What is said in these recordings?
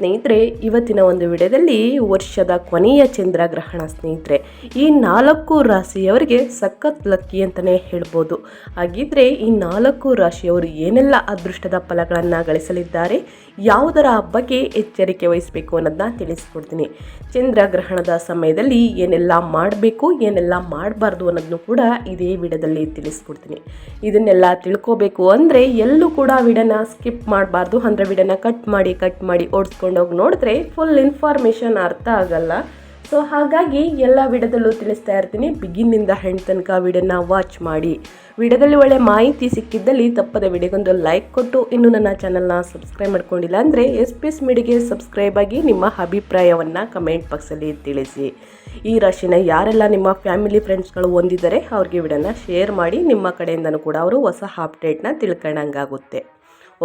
ಸ್ನೇಹಿತರೆ, ಇವತ್ತಿನ ಒಂದು ವಿಡಿಯೋದಲ್ಲಿ ವರ್ಷದ ಕೊನೆಯ ಚಂದ್ರಗ್ರಹಣ ಸ್ನೇಹಿತರೆ, ಈ ನಾಲ್ಕು ರಾಶಿಯವರಿಗೆ ಸಖತ್ ಲಕ್ಕಿ ಅಂತಲೇ ಹೇಳ್ಬೋದು. ಹಾಗಿದ್ರೆ ಈ ನಾಲ್ಕು ರಾಶಿಯವರು ಏನೆಲ್ಲ ಅದೃಷ್ಟದ ಫಲಗಳನ್ನು ಗಳಿಸಲಿದ್ದಾರೆ? ಯಾವುದರ ಬಗ್ಗೆ ಎಚ್ಚರಿಕೆ ವಹಿಸಬೇಕು ಅನ್ನೋದನ್ನ ತಿಳಿಸ್ಕೊಡ್ತೀನಿ. ಚಂದ್ರಗ್ರಹಣದ ಸಮಯದಲ್ಲಿ ಏನೆಲ್ಲ ಮಾಡಬೇಕು, ಏನೆಲ್ಲ ಮಾಡಬಾರ್ದು ಅನ್ನೋದನ್ನು ಕೂಡ ಇದೇ ವಿಡದಲ್ಲಿ ತಿಳಿಸ್ಕೊಡ್ತೀನಿ. ಇದನ್ನೆಲ್ಲ ತಿಳ್ಕೋಬೇಕು ಅಂದರೆ ಎಲ್ಲೂ ಕೂಡ ವಿಡನ ಸ್ಕಿಪ್ ಮಾಡಬಾರ್ದು. ಅಂದರೆ ವಿಡನ ಕಟ್ ಮಾಡಿ ಕಟ್ ಮಾಡಿ ಓಡಿಸ್ಕೊಂಡೋಗಿ ನೋಡಿದ್ರೆ ಫುಲ್ ಇನ್ಫಾರ್ಮೇಷನ್ ಅರ್ಥ ಆಗಲ್ಲ. ಸೊ ಹಾಗಾಗಿ ಎಲ್ಲ ವಿಡಿಯೋದಲ್ಲೂ ತಿಳಿಸ್ತಾ ಇರ್ತೀನಿ. ಬಿಗಿನಿಂದ ಹೆಣ್ಣು ತನಕ ವಿಡಿಯೋನ ವಾಚ್ ಮಾಡಿ. ವಿಡಿಯೋದಲ್ಲಿ ಒಳ್ಳೆ ಮಾಹಿತಿ ಸಿಕ್ಕಿದ್ದಲ್ಲಿ ತಪ್ಪದ ವಿಡಿಯೋಗೊಂದು ಲೈಕ್ ಕೊಟ್ಟು, ಇನ್ನೂ ನನ್ನ ಚಾನಲ್ನ ಸಬ್ಸ್ಕ್ರೈಬ್ ಮಾಡ್ಕೊಂಡಿಲ್ಲ ಅಂದರೆ ಎಸ್ ಪಿ ಎಸ್ ಮಿಡಿಗೆ ಸಬ್ಸ್ಕ್ರೈಬ್ ಆಗಿ ನಿಮ್ಮ ಅಭಿಪ್ರಾಯವನ್ನು ಕಮೆಂಟ್ ಬಾಕ್ಸಲ್ಲಿ ತಿಳಿಸಿ. ಈ ರಾಶಿನ ಯಾರೆಲ್ಲ ನಿಮ್ಮ ಫ್ಯಾಮಿಲಿ ಫ್ರೆಂಡ್ಸ್ಗಳು ಹೊಂದಿದ್ದಾರೆ, ಅವ್ರಿಗೆ ವಿಡಿಯೋನ ಶೇರ್ ಮಾಡಿ, ನಿಮ್ಮ ಕಡೆಯಿಂದನೂ ಕೂಡ ಅವರು ಹೊಸ ಅಪ್ಡೇಟ್ನ ತಿಳ್ಕೊಂಡಂಗಾಗುತ್ತೆ.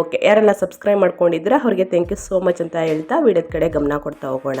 ಓಕೆ ಯಾರೆಲ್ಲ ಸಬ್ಸ್ಕ್ರೈಬ್ ಮಾಡ್ಕೊಂಡಿದ್ರೆ ಅವ್ರಿಗೆ ಥ್ಯಾಂಕ್ ಯು ಸೋ ಮಚ್ ಅಂತ ಹೇಳ್ತಾ ವಿಡಿಯೋದ ಕಡೆ ಗಮನ ಕೊಡ್ತಾ ಹೋಗೋಣ.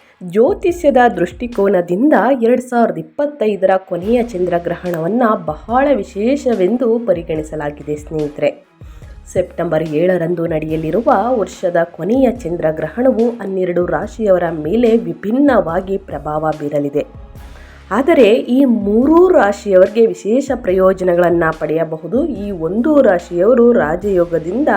ಜ್ಯೋತಿಷ್ಯದ ದೃಷ್ಟಿಕೋನದಿಂದ ಎರಡು ಸಾವಿರದ ಇಪ್ಪತ್ತೈದರ ಕೊನೆಯ ಚಂದ್ರಗ್ರಹಣವನ್ನು ಬಹಳ ವಿಶೇಷವೆಂದು ಪರಿಗಣಿಸಲಾಗಿದೆ, ಸ್ನೇಹಿತರೆ. ಸೆಪ್ಟೆಂಬರ್ ಏಳರಂದು ನಡೆಯಲಿರುವ ವರ್ಷದ ಕೊನೆಯ ಚಂದ್ರಗ್ರಹಣವು ಹನ್ನೆರಡು ರಾಶಿಯವರ ಮೇಲೆ ವಿಭಿನ್ನವಾಗಿ ಪ್ರಭಾವ ಬೀರಲಿದೆ. ಆದರೆ ಈ ಮೂರೂ ರಾಶಿಯವರಿಗೆ ವಿಶೇಷ ಪ್ರಯೋಜನಗಳನ್ನು ಪಡೆಯಬಹುದು. ಈ ಒಂದು ರಾಶಿಯವರು ರಾಜಯೋಗದಿಂದ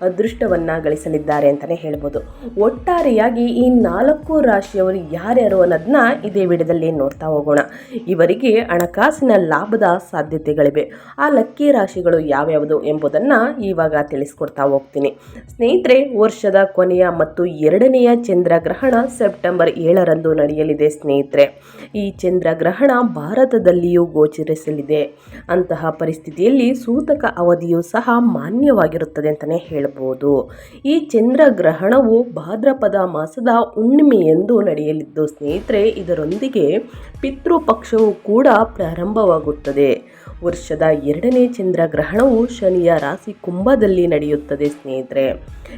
ಅದೃಷ್ಟವನ್ನು ಗಳಿಸಲಿದ್ದಾರೆ ಅಂತಲೇ ಹೇಳ್ಬೋದು. ಒಟ್ಟಾರೆಯಾಗಿ ಈ ನಾಲ್ಕು ರಾಶಿಯವರು ಯಾರ್ಯಾರು ಅನ್ನೋದನ್ನ ಇದೇ ವಿಡಿಯೋದಲ್ಲಿ ನೋಡ್ತಾ ಹೋಗೋಣ. ಇವರಿಗೆ ಹಣಕಾಸಿನ ಲಾಭದ ಸಾಧ್ಯತೆಗಳಿವೆ. ಆ ಲಕ್ಕಿ ರಾಶಿಗಳು ಯಾವ್ಯಾವುದು ಎಂಬುದನ್ನು ಇವಾಗ ತಿಳಿಸ್ಕೊಡ್ತಾ ಹೋಗ್ತೀನಿ. ಸ್ನೇಹಿತರೆ, ವರ್ಷದ ಕೊನೆಯ ಮತ್ತು ಎರಡನೆಯ ಚಂದ್ರಗ್ರಹಣ ಸೆಪ್ಟೆಂಬರ್ ಏಳರಂದು ನಡೆಯಲಿದೆ ಸ್ನೇಹಿತರೆ. ಈ ಚಂದ್ರಗ್ರಹಣ ಭಾರತದಲ್ಲಿಯೂ ಗೋಚರಿಸಲಿದೆ. ಅಂತಹ ಪರಿಸ್ಥಿತಿಯಲ್ಲಿ ಸೂತಕ ಅವಧಿಯು ಸಹ ಮಾನ್ಯವಾಗಿರುತ್ತದೆ ಅಂತಲೇ ಹೇಳಬಹುದು ಈ ಚಂದ್ರಗ್ರಹಣವು ಭಾದ್ರಪದ ಮಾಸದ ಹುಣ್ಣಿಮೆಯೆಂದು ನಡೆಯಲಿದ್ದು, ಸ್ನೇಹಿತರೆ, ಇದರೊಂದಿಗೆ ಪಿತೃಪಕ್ಷವು ಕೂಡ ಪ್ರಾರಂಭವಾಗುತ್ತದೆ. ವರ್ಷದ ಎರಡನೇ ಚಂದ್ರಗ್ರಹಣವು ಶನಿಯ ರಾಶಿ ಕುಂಭದಲ್ಲಿ ನಡೆಯುತ್ತದೆ, ಸ್ನೇಹಿತರೆ.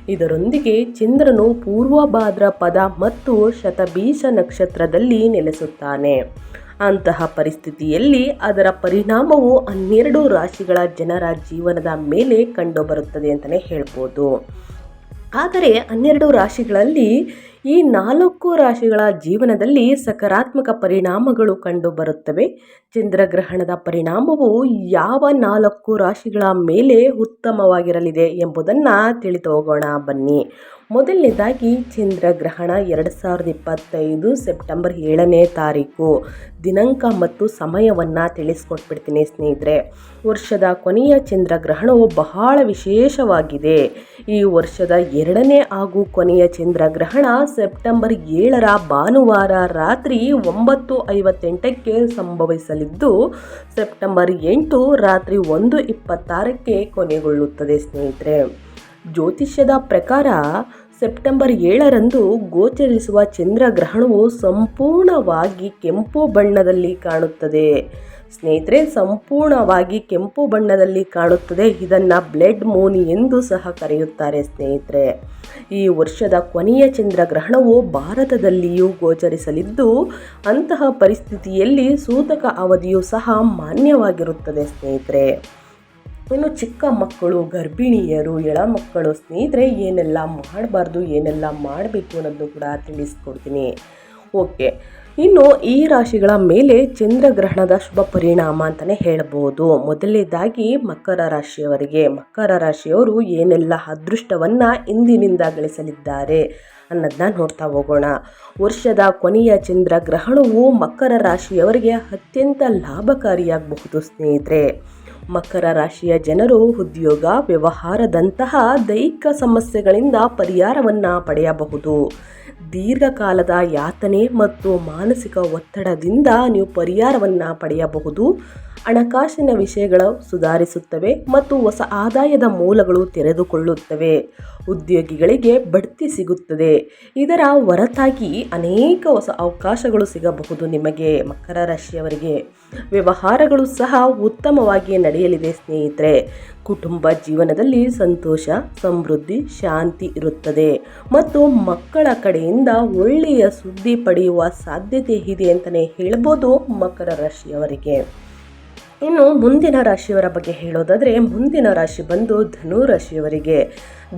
ಇದರೊಂದಿಗೆ ಚಂದ್ರನು ಪೂರ್ವ ಭಾದ್ರಪದ ಮತ್ತು ಶತಬೀಷ ನಕ್ಷತ್ರದಲ್ಲಿ ನೆಲೆಸುತ್ತಾನೆ. ಅಂತಹ ಪರಿಸ್ಥಿತಿಯಲ್ಲಿ ಅದರ ಪರಿಣಾಮವು ಹನ್ನೆರಡು ರಾಶಿಗಳ ಜನರ ಜೀವನದ ಮೇಲೆ ಕಂಡುಬರುತ್ತದೆ ಅಂತಲೇ ಹೇಳ್ಬೋದು. ಆದರೆ ಹನ್ನೆರಡು ರಾಶಿಗಳಲ್ಲಿ ಈ ನಾಲ್ಕು ರಾಶಿಗಳ ಜೀವನದಲ್ಲಿ ಸಕಾರಾತ್ಮಕ ಪರಿಣಾಮಗಳು ಕಂಡುಬರುತ್ತವೆ. ಚಂದ್ರಗ್ರಹಣದ ಪರಿಣಾಮವು ಯಾವ ನಾಲ್ಕು ರಾಶಿಗಳ ಮೇಲೆ ಉತ್ತಮವಾಗಿರಲಿದೆ ಎಂಬುದನ್ನು ತಿಳಿದು ಹೋಗೋಣ ಬನ್ನಿ. ಮೊದಲನೇದಾಗಿ ಚಂದ್ರಗ್ರಹಣ ಎರಡು ಸಾವಿರದ ಇಪ್ಪತ್ತೈದು ಸೆಪ್ಟೆಂಬರ್ ಏಳನೇ ತಾರೀಕು. ದಿನಾಂಕ ಮತ್ತು ಸಮಯವನ್ನು ತಿಳಿಸ್ಕೊಟ್ಬಿಡ್ತೀನಿ ಸ್ನೇಹಿತರೆ. ವರ್ಷದ ಕೊನೆಯ ಚಂದ್ರಗ್ರಹಣವು ಬಹಳ ವಿಶೇಷವಾಗಿದೆ. ಈ ವರ್ಷದ ಎರಡನೇ ಹಾಗೂ ಕೊನೆಯ ಚಂದ್ರಗ್ರಹಣ ಸೆಪ್ಟೆಂಬರ್ ಏಳರ ಭಾನುವಾರ ರಾತ್ರಿ ಒಂಬತ್ತು ಐವತ್ತೆಂಟಕ್ಕೆ ಸಂಭವಿಸಲಿದ್ದು, ಸೆಪ್ಟೆಂಬರ್ ಎಂಟು ರಾತ್ರಿ ಒಂದು ಇಪ್ಪತ್ತಾರಕ್ಕೆ ಕೊನೆಗೊಳ್ಳುತ್ತದೆ ಸ್ನೇಹಿತರೆ. ಜ್ಯೋತಿಷ್ಯದ ಪ್ರಕಾರ ಸೆಪ್ಟೆಂಬರ್ ಏಳರಂದು ಗೋಚರಿಸುವ ಚಂದ್ರಗ್ರಹಣವು ಸಂಪೂರ್ಣವಾಗಿ ಕೆಂಪು ಬಣ್ಣದಲ್ಲಿ ಕಾಣುತ್ತದೆ. ಸ್ನೇಹಿತರೆ, ಸಂಪೂರ್ಣವಾಗಿ ಕೆಂಪು ಬಣ್ಣದಲ್ಲಿ ಕಾಣುತ್ತದೆ ಇದನ್ನು ಬ್ಲೆಡ್ ಮೂನ್ ಎಂದು ಸಹ ಕರೆಯುತ್ತಾರೆ ಸ್ನೇಹಿತರೆ. ಈ ವರ್ಷದ ಕೊನೆಯ ಚಂದ್ರಗ್ರಹಣವು ಭಾರತದಲ್ಲಿಯೂ ಗೋಚರಿಸಲಿದ್ದು, ಅಂತಹ ಪರಿಸ್ಥಿತಿಯಲ್ಲಿ ಸೂತಕ ಅವಧಿಯು ಸಹ ಮಾನ್ಯವಾಗಿರುತ್ತದೆ ಸ್ನೇಹಿತರೆ. ಇನ್ನು ಚಿಕ್ಕ ಮಕ್ಕಳು, ಗರ್ಭಿಣಿಯರು, ಎಳ ಮಕ್ಕಳು, ಸ್ನೇಹಿತರೆ, ಏನೆಲ್ಲ ಮಾಡಬಾರ್ದು, ಏನೆಲ್ಲ ಮಾಡಬೇಕು ಅನ್ನೋದನ್ನು ಕೂಡ ತಿಳಿಸ್ಕೊಡ್ತೀನಿ. ಓಕೆ. ಇನ್ನು ಈ ರಾಶಿಗಳ ಮೇಲೆ ಚಂದ್ರಗ್ರಹಣದ ಶುಭ ಪರಿಣಾಮ ಅಂತಲೇ ಹೇಳ್ಬೋದು. ಮೊದಲನೇದಾಗಿ ಮಕರ ರಾಶಿಯವರಿಗೆ, ಮಕರ ರಾಶಿಯವರು ಏನೆಲ್ಲ ಅದೃಷ್ಟವನ್ನು ಇಂದಿನಿಂದ ಗಳಿಸಲಿದ್ದಾರೆ ಅನ್ನೋದನ್ನ ನೋಡ್ತಾ ಹೋಗೋಣ. ವರ್ಷದ ಕೊನೆಯ ಚಂದ್ರಗ್ರಹಣವು ಮಕರ ರಾಶಿಯವರಿಗೆ ಅತ್ಯಂತ ಲಾಭಕಾರಿಯಾಗಬಹುದು ಸ್ನೇಹಿತರೆ. ಮಕರ ರಾಶಿಯ ಜನರು ಉದ್ಯೋಗ, ವ್ಯವಹಾರದಂತಹ ದೈಹಿಕ ಸಮಸ್ಯೆಗಳಿಂದ ಪರಿಹಾರವನ್ನು ಪಡೆಯಬಹುದು. ದೀರ್ಘಕಾಲದ ಯಾತನೆ ಮತ್ತು ಮಾನಸಿಕ ಒತ್ತಡದಿಂದ ನೀವು ಪರಿಹಾರವನ್ನು ಪಡೆಯಬಹುದು. ಹಣಕಾಸಿನ ವಿಷಯಗಳು ಸುಧಾರಿಸುತ್ತವೆ ಮತ್ತು ಹೊಸ ಆದಾಯದ ಮೂಲಗಳು ತೆರೆದುಕೊಳ್ಳುತ್ತವೆ. ಉದ್ಯೋಗಿಗಳಿಗೆ ಬಡ್ತಿ ಸಿಗುತ್ತದೆ. ಇದರ ಹೊರತಾಗಿ ಅನೇಕ ಹೊಸ ಅವಕಾಶಗಳು ಸಿಗಬಹುದು ನಿಮಗೆ, ಮಕರ ರಾಶಿಯವರಿಗೆ. ವ್ಯವಹಾರಗಳು ಸಹ ಉತ್ತಮವಾಗಿ ನಡೆಯಲಿದೆ ಸ್ನೇಹಿತರೆ. ಕುಟುಂಬ ಜೀವನದಲ್ಲಿ ಸಂತೋಷ, ಸಮೃದ್ಧಿ, ಶಾಂತಿ ಇರುತ್ತದೆ ಮತ್ತು ಮಕ್ಕಳ ಕಡೆಯಿಂದ ಒಳ್ಳೆಯ ಸುದ್ದಿ ಪಡೆಯುವ ಸಾಧ್ಯತೆ ಇದೆ ಅಂತಲೇ ಹೇಳ್ಬೋದು ಮಕರ ರಾಶಿಯವರಿಗೆ. ಇನ್ನು ಮುಂದಿನ ರಾಶಿಯವರ ಬಗ್ಗೆ ಹೇಳೋದಾದರೆ ಮುಂದಿನ ರಾಶಿ ಬಂದು ಧನು ರಾಶಿಯವರಿಗೆ.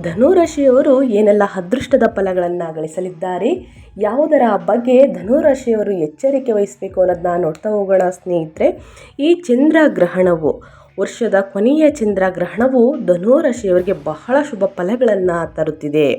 ಧನು ರಾಶಿಯವರು ಏನೆಲ್ಲ ಅದೃಷ್ಟದ ಫಲಗಳನ್ನು ಗಳಿಸಲಿದ್ದಾರೆ, ಯಾವುದರ ಬಗ್ಗೆ ಧನು ರಾಶಿಯವರು ಎಚ್ಚರಿಕೆ ವಹಿಸಬೇಕು ಅನ್ನೋದನ್ನ ನೋಡ್ತಾ ಹೋಗೋಣ ಸ್ನೇಹಿತರೆ. ಈ ಚಂದ್ರ ಗ್ರಹಣವು ವರ್ಷದ ಕೊನೆಯ ಚಂದ್ರಗ್ರಹಣವು ಧನುರಾಶಿಯವರಿಗೆ ಬಹಳ ಶುಭ ಫಲಗಳನ್ನು ತರುತ್ತಿದೆ.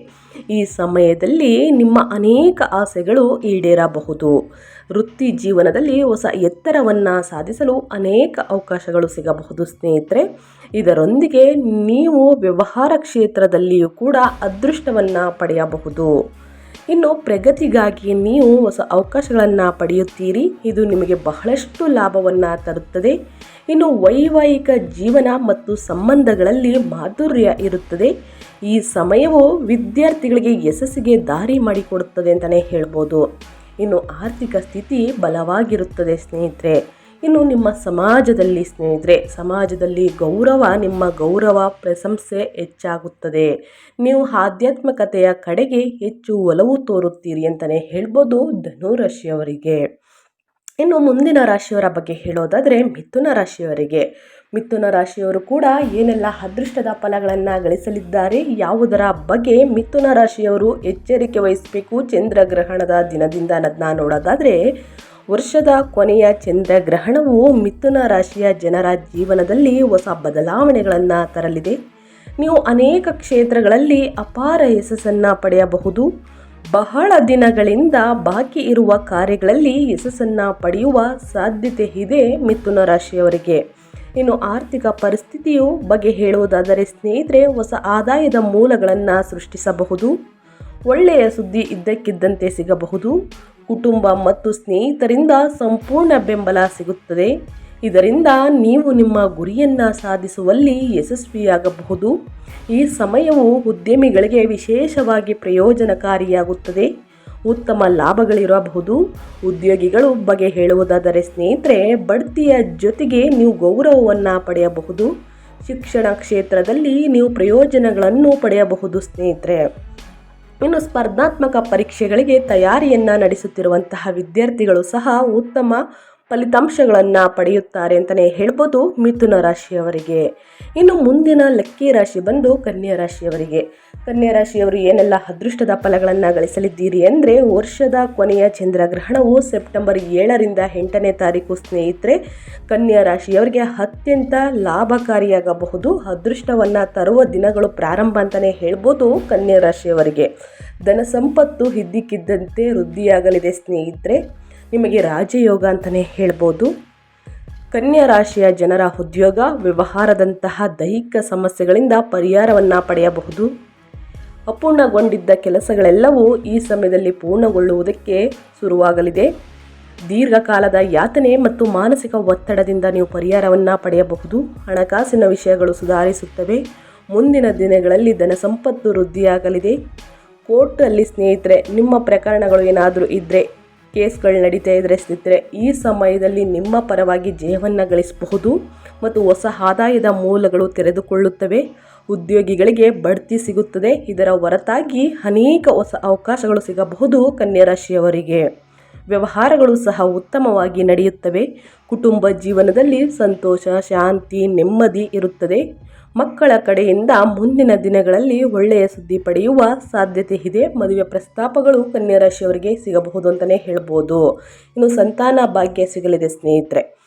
ಈ ಸಮಯದಲ್ಲಿ ನಿಮ್ಮ ಅನೇಕ ಆಸೆಗಳು ಈಡೇರಬಹುದು. ವೃತ್ತಿ ಜೀವನದಲ್ಲಿ ಹೊಸ ಎತ್ತರವನ್ನು ಸಾಧಿಸಲು ಅನೇಕ ಅವಕಾಶಗಳು ಸಿಗಬಹುದು ಸ್ನೇಹಿತರೆ. ಇದರೊಂದಿಗೆ ನೀವು ವ್ಯವಹಾರ ಕ್ಷೇತ್ರದಲ್ಲಿಯೂ ಕೂಡ ಅದೃಷ್ಟವನ್ನು ಪಡೆಯಬಹುದು. ಇನ್ನು ಪ್ರಗತಿಗಾಗಿ ನೀವು ಹೊಸ ಅವಕಾಶಗಳನ್ನು ಪಡೆಯುತ್ತೀರಿ. ಇದು ನಿಮಗೆ ಬಹಳಷ್ಟು ಲಾಭವನ್ನು ತರುತ್ತದೆ. ಇನ್ನು ವೈವಾಹಿಕ ಜೀವನ ಮತ್ತು ಸಂಬಂಧಗಳಲ್ಲಿ ಮಾಧುರ್ಯ ಇರುತ್ತದೆ. ಈ ಸಮಯವು ವಿದ್ಯಾರ್ಥಿಗಳಿಗೆ ಯಶಸ್ಸಿಗೆ ದಾರಿ ಮಾಡಿಕೊಡುತ್ತದೆ ಅಂತಲೇ ಹೇಳ್ಬೋದು. ಇನ್ನು ಆರ್ಥಿಕ ಸ್ಥಿತಿ ಬಲವಾಗಿರುತ್ತದೆ ಸ್ನೇಹಿತರೆ. ಇನ್ನು ನಿಮ್ಮ ಸಮಾಜದಲ್ಲಿ ಸ್ನೇಹಿತರೆ, ಸಮಾಜದಲ್ಲಿ ಗೌರವ, ನಿಮ್ಮ ಗೌರವ ಪ್ರಶಂಸೆ ಹೆಚ್ಚಾಗುತ್ತದೆ. ನೀವು ಆಧ್ಯಾತ್ಮಿಕತೆಯ ಕಡೆಗೆ ಹೆಚ್ಚು ಒಲವು ತೋರುತ್ತೀರಿ ಅಂತಲೇ ಹೇಳ್ಬೋದು ಧನುರಾಶಿಯವರಿಗೆ. ಇನ್ನು ಮುಂದಿನ ರಾಶಿಯವರ ಬಗ್ಗೆ ಹೇಳೋದಾದರೆ ಮಿಥುನ ರಾಶಿಯವರಿಗೆ. ಮಿಥುನ ರಾಶಿಯವರು ಕೂಡ ಏನೆಲ್ಲ ಅದೃಷ್ಟದ ಫಲಗಳನ್ನು ಗಳಿಸಲಿದ್ದಾರೆ ಯಾವುದರ ಬಗ್ಗೆ ಮಿಥುನ ರಾಶಿಯವರು ಎಚ್ಚರಿಕೆ ವಹಿಸಬೇಕು ಚಂದ್ರಗ್ರಹಣದ ದಿನದಿಂದ ಅನ್ನೋದನ್ನ ನೋಡೋದಾದರೆ ವರ್ಷದ ಕೊನೆಯ ಚಂದ್ರಗ್ರಹಣವು ಮಿಥುನ ರಾಶಿಯ ಜನರ ಜೀವನದಲ್ಲಿ ಹೊಸ ಬದಲಾವಣೆಗಳನ್ನು ತರಲಿದೆ. ನೀವು ಅನೇಕ ಕ್ಷೇತ್ರಗಳಲ್ಲಿ ಅಪಾರ ಯಶಸ್ಸನ್ನು ಪಡೆಯಬಹುದು. ಬಹಳ ದಿನಗಳಿಂದ ಬಾಕಿ ಇರುವ ಕಾರ್ಯಗಳಲ್ಲಿ ಯಶಸ್ಸನ್ನು ಪಡೆಯುವ ಸಾಧ್ಯತೆ ಇದೆ ಮಿಥುನ ರಾಶಿಯವರಿಗೆ. ಇನ್ನು ಆರ್ಥಿಕ ಪರಿಸ್ಥಿತಿಯು ಬಗ್ಗೆ ಹೇಳುವುದಾದರೆ ಸ್ನೇಹಿತರೆ, ಹೊಸ ಆದಾಯದ ಮೂಲಗಳನ್ನು ಸೃಷ್ಟಿಸಬಹುದು, ಒಳ್ಳೆಯ ಸುದ್ದಿ ಇದ್ದಕ್ಕಿದ್ದಂತೆ ಸಿಗಬಹುದು, ಕುಟುಂಬ ಮತ್ತು ಸ್ನೇಹಿತರಿಂದ ಸಂಪೂರ್ಣ ಬೆಂಬಲ ಸಿಗುತ್ತದೆ. ಇದರಿಂದ ನೀವು ನಿಮ್ಮ ಗುರಿಯನ್ನು ಸಾಧಿಸುವಲ್ಲಿ ಯಶಸ್ವಿಯಾಗಬಹುದು. ಈ ಸಮಯವು ಉದ್ಯಮಿಗಳಿಗೆ ವಿಶೇಷವಾಗಿ ಪ್ರಯೋಜನಕಾರಿಯಾಗುತ್ತದೆ. ಉತ್ತಮ ಲಾಭಗಳಿರಬಹುದು. ಉದ್ಯೋಗಿಗಳು ಬಗ್ಗೆ ಹೇಳುವುದಾದರೆ ಸ್ನೇಹಿತರೆ, ಬಡ್ತಿಯ ಜೊತೆಗೆ ನೀವು ಗೌರವವನ್ನು ಪಡೆಯಬಹುದು. ಶಿಕ್ಷಣ ಕ್ಷೇತ್ರದಲ್ಲಿ ನೀವು ಪ್ರಯೋಜನಗಳನ್ನು ಪಡೆಯಬಹುದು ಸ್ನೇಹಿತರೆ. ಇನ್ನು ಸ್ಪರ್ಧಾತ್ಮಕ ಪರೀಕ್ಷೆಗಳಿಗೆ ತಯಾರಿಯನ್ನು ನಡೆಸುತ್ತಿರುವಂತಹ ವಿದ್ಯಾರ್ಥಿಗಳು ಸಹ ಉತ್ತಮ ಫಲಿತಾಂಶಗಳನ್ನು ಪಡೆಯುತ್ತಾರೆ ಅಂತಲೇ ಹೇಳ್ಬೋದು ಮಿಥುನ ರಾಶಿಯವರಿಗೆ. ಇನ್ನು ಮುಂದಿನ ಲಕ್ಕಿ ರಾಶಿ ಬಂದು ಕನ್ಯಾ ರಾಶಿಯವರಿಗೆ. ಕನ್ಯಾ ರಾಶಿಯವರು ಏನೆಲ್ಲ ಅದೃಷ್ಟದ ಫಲಗಳನ್ನು ಗಳಿಸಲಿದ್ದೀರಿ ಅಂದರೆ ವರ್ಷದ ಕೊನೆಯ ಚಂದ್ರಗ್ರಹಣವು ಸೆಪ್ಟೆಂಬರ್ ಏಳರಿಂದ ಎಂಟನೇ ತಾರೀಕು ಸ್ನೇಹಿತರೆ, ಕನ್ಯಾ ರಾಶಿಯವರಿಗೆ ಅತ್ಯಂತ ಲಾಭಕಾರಿಯಾಗಬಹುದು. ಅದೃಷ್ಟವನ್ನು ತರುವ ದಿನಗಳು ಪ್ರಾರಂಭ ಅಂತಲೇ ಹೇಳ್ಬೋದು ಕನ್ಯಾ ರಾಶಿಯವರಿಗೆ. ಧನ ಸಂಪತ್ತು ಇದ್ದಕ್ಕಿದ್ದಂತೆ ವೃದ್ಧಿಯಾಗಲಿದೆ ಸ್ನೇಹಿತರೆ. ನಿಮಗೆ ರಾಜಯೋಗ ಅಂತಲೇ ಹೇಳ್ಬೋದು. ಕನ್ಯಾ ರಾಶಿಯ ಜನರ ಉದ್ಯೋಗ, ವ್ಯವಹಾರದಂತಹ ದೈಹಿಕ ಸಮಸ್ಯೆಗಳಿಂದ ಪರಿಹಾರವನ್ನು ಪಡೆಯಬಹುದು. ಅಪೂರ್ಣಗೊಂಡಿದ್ದ ಕೆಲಸಗಳೆಲ್ಲವೂ ಈ ಸಮಯದಲ್ಲಿ ಪೂರ್ಣಗೊಳ್ಳುವುದಕ್ಕೆ ಶುರುವಾಗಲಿದೆ. ದೀರ್ಘಕಾಲದ ಯಾತನೆ ಮತ್ತು ಮಾನಸಿಕ ಒತ್ತಡದಿಂದ ನೀವು ಪರಿಹಾರವನ್ನು ಪಡೆಯಬಹುದು. ಹಣಕಾಸಿನ ವಿಷಯಗಳು ಸುಧಾರಿಸುತ್ತವೆ. ಮುಂದಿನ ದಿನಗಳಲ್ಲಿ ಧನ ಸಂಪತ್ತು ವೃದ್ಧಿಯಾಗಲಿದೆ. ಕೋರ್ಟಲ್ಲಿ ಸ್ನೇಹಿತರೆ, ನಿಮ್ಮ ಪ್ರಕರಣಗಳು ಏನಾದರೂ ಇದ್ದರೆ ಕೇಸ್ಗಳು ನಡೀತಾ ಇದ್ದರೆ ಸ್ನೇಹಿತರೆ, ಈ ಸಮಯದಲ್ಲಿ ನಿಮ್ಮ ಪರವಾಗಿ ಜೀವನ ಗಳಿಸಬಹುದು ಮತ್ತು ಹೊಸ ಆದಾಯದ ಮೂಲಗಳು ತೆರೆದುಕೊಳ್ಳುತ್ತವೆ. ಉದ್ಯೋಗಿಗಳಿಗೆ ಬಡ್ತಿ ಸಿಗುತ್ತದೆ. ಇದರ ಹೊರತಾಗಿ ಅನೇಕ ಹೊಸ ಅವಕಾಶಗಳು ಸಿಗಬಹುದು ಕನ್ಯಾ ರಾಶಿಯವರಿಗೆ ವ್ಯವಹಾರಗಳು ಸಹ ಉತ್ತಮವಾಗಿ ನಡೆಯುತ್ತವೆ. ಕುಟುಂಬ ಜೀವನದಲ್ಲಿ ಸಂತೋಷ, ಶಾಂತಿ, ನೆಮ್ಮದಿ ಇರುತ್ತದೆ. ಮಕ್ಕಳ ಕಡೆಯಿಂದ ಮುಂದಿನ ದಿನಗಳಲ್ಲಿ ಒಳ್ಳೆಯ ಸುದ್ದಿ ಪಡೆಯುವ ಸಾಧ್ಯತೆ ಇದೆ. ಮದುವೆ ಪ್ರಸ್ತಾಪಗಳು ಕನ್ಯಾ ರಾಶಿಯವರಿಗೆ ಸಿಗಬಹುದು ಅಂತಲೇ ಹೇಳ್ಬೋದು. ಇನ್ನು ಸಂತಾನ ಭಾಗ್ಯ ಸಿಗಲಿದೆ ಸ್ನೇಹಿತರೆ.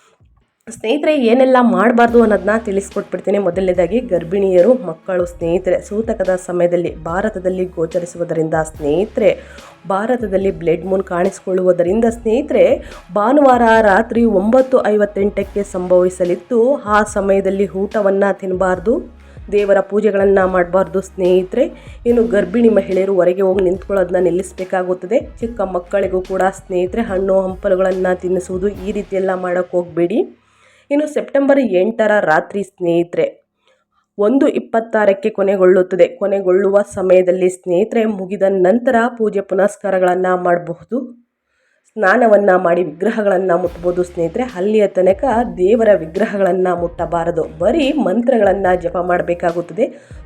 ಸ್ನೇಹಿತರೆ, ಏನೆಲ್ಲ ಮಾಡಬಾರ್ದು ಅನ್ನೋದನ್ನ ತಿಳಿಸ್ಕೊಟ್ಬಿಡ್ತೀನಿ. ಮೊದಲನೇದಾಗಿ, ಗರ್ಭಿಣಿಯರು ಮಕ್ಕಳು ಸ್ನೇಹಿತರೆ, ಸೂತಕದ ಸಮಯದಲ್ಲಿ ಭಾರತದಲ್ಲಿ ಗೋಚರಿಸುವುದರಿಂದ ಸ್ನೇಹಿತರೆ, ಭಾರತದಲ್ಲಿ ಬ್ಲೆಡ್ ಮೂನ್ ಕಾಣಿಸಿಕೊಳ್ಳುವುದರಿಂದ ಸ್ನೇಹಿತರೆ, ಭಾನುವಾರ ರಾತ್ರಿ ಒಂಬತ್ತು ಐವತ್ತೆಂಟಕ್ಕೆ ಸಂಭವಿಸಲಿತ್ತು ಆ ಸಮಯದಲ್ಲಿ ಊಟವನ್ನು ತಿನ್ನಬಾರ್ದು ದೇವರ ಪೂಜೆಗಳನ್ನು ಮಾಡಬಾರ್ದು ಸ್ನೇಹಿತರೆ. ಇನ್ನು ಗರ್ಭಿಣಿ ಮಹಿಳೆಯರು ಹೊರಗೆ ಹೋಗಿ ನಿಂತ್ಕೊಳ್ಳೋದನ್ನ ನಿಲ್ಲಿಸಬೇಕಾಗುತ್ತದೆ. ಚಿಕ್ಕ ಮಕ್ಕಳಿಗೂ ಕೂಡ ಸ್ನೇಹಿತರೆ, ಹಣ್ಣು ಹಂಪಲುಗಳನ್ನು ತಿನ್ನಿಸುವುದು ಈ ರೀತಿಯೆಲ್ಲ ಮಾಡೋಕ್ಕೆ ಹೋಗಬೇಡಿ. ಇನ್ನು ಸೆಪ್ಟೆಂಬರ್ ಎಂಟರ ರಾತ್ರಿ ಸ್ನೇಹಿತರೆ, ಒಂದು ಇಪ್ಪತ್ತಾರಕ್ಕೆ ಕೊನೆಗೊಳ್ಳುತ್ತದೆ. ಕೊನೆಗೊಳ್ಳುವ ಸಮಯದಲ್ಲಿ ಸ್ನೇಹಿತರೆ, ಮುಗಿದ ನಂತರ ಪೂಜೆ ಪುನಸ್ಕಾರಗಳನ್ನು ಮಾಡಬಹುದು, ಸ್ನಾನವನ್ನು ಮಾಡಿ ವಿಗ್ರಹಗಳನ್ನು ಮುಟ್ಬೋದು ಸ್ನೇಹಿತರೆ. ಅಲ್ಲಿಯ ತನಕ ದೇವರ ವಿಗ್ರಹಗಳನ್ನು ಮುಟ್ಟಬಾರದು. ಬರೀ ಮಂತ್ರಗಳನ್ನು ಜಪ ಮಾಡಬೇಕಾಗುತ್ತದೆ.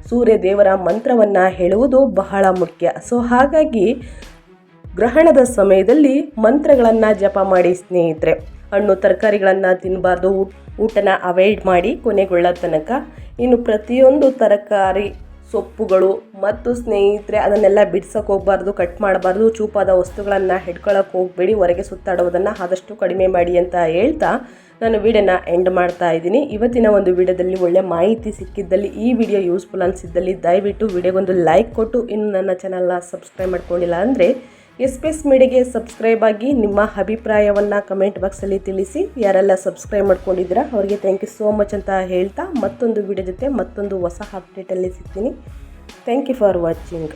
ಸೂರ್ಯ ದೇವರ ಮಂತ್ರವನ್ನು ಹೇಳುವುದು ಬಹಳ ಮುಖ್ಯ. ಸೊ ಹಾಗಾಗಿ ಗ್ರಹಣದ ಸಮಯದಲ್ಲಿ ಮಂತ್ರಗಳನ್ನು ಜಪ ಮಾಡಿ ಸ್ನೇಹಿತರೆ. ಹಣ್ಣು ತರಕಾರಿಗಳನ್ನು ತಿನ್ನಬಾರ್ದು ಊಟನ ಅವಾಯ್ಡ್ ಮಾಡಿ ಕೊನೆಗೊಳ್ಳೋ ತನಕ ಇನ್ನು ಪ್ರತಿಯೊಂದು ತರಕಾರಿ, ಸೊಪ್ಪುಗಳು ಮತ್ತು ಸ್ನೇಹಿತರೆ ಅದನ್ನೆಲ್ಲ ಬಿಡ್ಸೋಕೆ ಹೋಗ್ಬಾರ್ದು ಕಟ್ ಮಾಡಬಾರ್ದು. ಚೂಪಾದ ವಸ್ತುಗಳನ್ನು ಹಿಡ್ಕೊಳ್ಳೋಕೆ ಹೋಗಬೇಡಿ. ಹೊರಗೆ ಸುತ್ತಾಡೋದನ್ನು ಆದಷ್ಟು ಕಡಿಮೆ ಮಾಡಿ ಅಂತ ಹೇಳ್ತಾ ನಾನು ವಿಡಿಯೋನ ಎಂಡ್ ಮಾಡ್ತಾ ಇದ್ದೀನಿ. ಇವತ್ತಿನ ಒಂದು ವಿಡಿಯೋದಲ್ಲಿ ಒಳ್ಳೆ ಮಾಹಿತಿ ಸಿಕ್ಕಿದ್ದಲ್ಲಿ ಈ ವಿಡಿಯೋ ಯೂಸ್ಫುಲ್ ಅನಿಸಿದ್ದಲ್ಲಿ ದಯವಿಟ್ಟು ವಿಡಿಯೋಗೊಂದು ಲೈಕ್ ಕೊಟ್ಟು. ಇನ್ನು ನನ್ನ ಚಾನಲ್ನ ಸಬ್ಸ್ಕ್ರೈಬ್ ಮಾಡ್ಕೊಂಡಿಲ್ಲ ಅಂದರೆ ಎಸ್ ಪಿ ಎಸ್ ಮೀಡಿಯಾಗೆ ಸಬ್ಸ್ಕ್ರೈಬ್ ಆಗಿ ನಿಮ್ಮ ಅಭಿಪ್ರಾಯವನ್ನು ಕಮೆಂಟ್ ಬಾಕ್ಸಲ್ಲಿ ತಿಳಿಸಿ. ಯಾರೆಲ್ಲ ಸಬ್ಸ್ಕ್ರೈಬ್ ಮಾಡ್ಕೊಂಡಿದ್ದೀರಾ, ಅವರಿಗೆ ಥ್ಯಾಂಕ್ ಯು ಸೋ ಮಚ್ ಅಂತ ಹೇಳ್ತಾ ಮತ್ತೊಂದು ವಿಡಿಯೋ ಜೊತೆ ಮತ್ತೊಂದು ಹೊಸ ಅಪ್ಡೇಟಲ್ಲಿ ಸಿಗ್ತೀನಿ. Thank you for watching